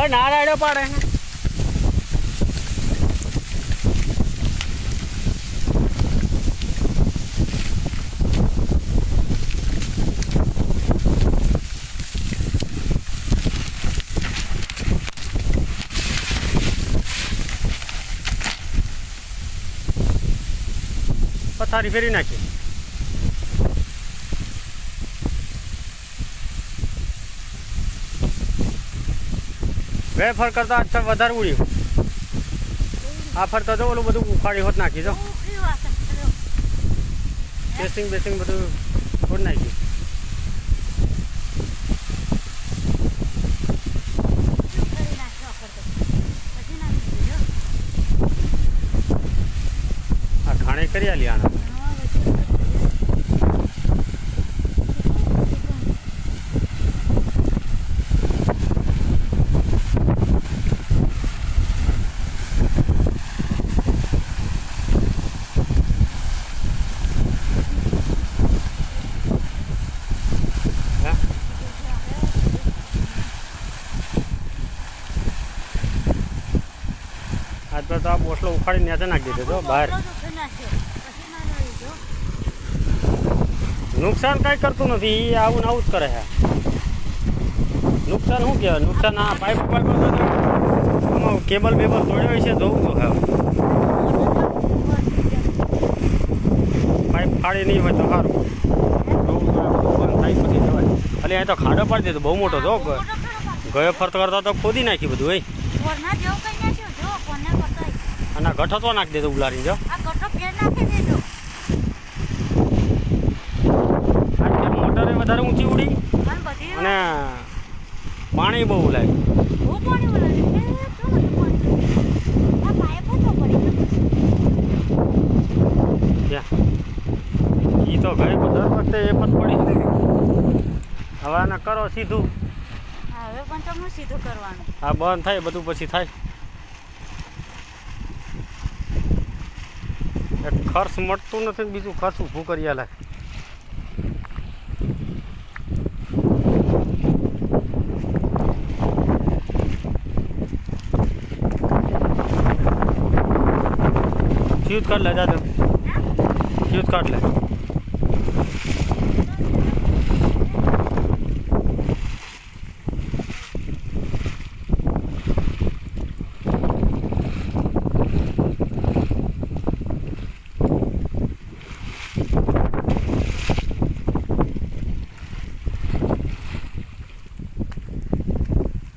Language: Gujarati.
કોઈ ના રાડ્યો પાડે પથારી ફેરી નાખી. વેફર કરતા આજ વધારે ઉડ્યું આ ફરતા તો ઓલું બધું ઉખાડી હોત નાખી દો બેસિંગ બેસિંગ બધું ફોડ નાખ્યું આ ખાણે કરી આલી આના હા આજ પર તો આ બોસલો ઉખાડી નેચે નાખી દીધો જો બહાર નુકસાન કાંઈ કરતું નથી એ આવું ને આવું જ કરે છે. નુકસાન શું કહેવાય? નુકસાન આ પાઇપ પાઇપ આમાં કેબલ બેબલ તોડ્યો છે જોવું તો હા પાઇપ ફાડી નહીં હોય તો સારું. જોવું થાય પછી જવાય ખાલી અહીં તો ખાડો પાડી દીધો બહુ મોટો જો ગયો ફરતો કરતા તો ખોદી નાખી બધું એ અને ગઠો તો નાખી દેજો ઉલારી જો. મોટરે વધારે ઊંચી ઉડી અને પાણી બહુ ઉલાય ઈ તો ગઈ દર વખતે એ પણ પડી. હવે આને કરો સીધું. હવે પણ તમને સીધું કરવાનું. હા બંધ થાય બધું પછી થાય. ખર્ચ મળતું નથી ને બીજું ખર્ચ ઊભું કરી આલે. ફ્યુઝ કાઢ લે જાજો ફ્યુઝ કાઢ લે.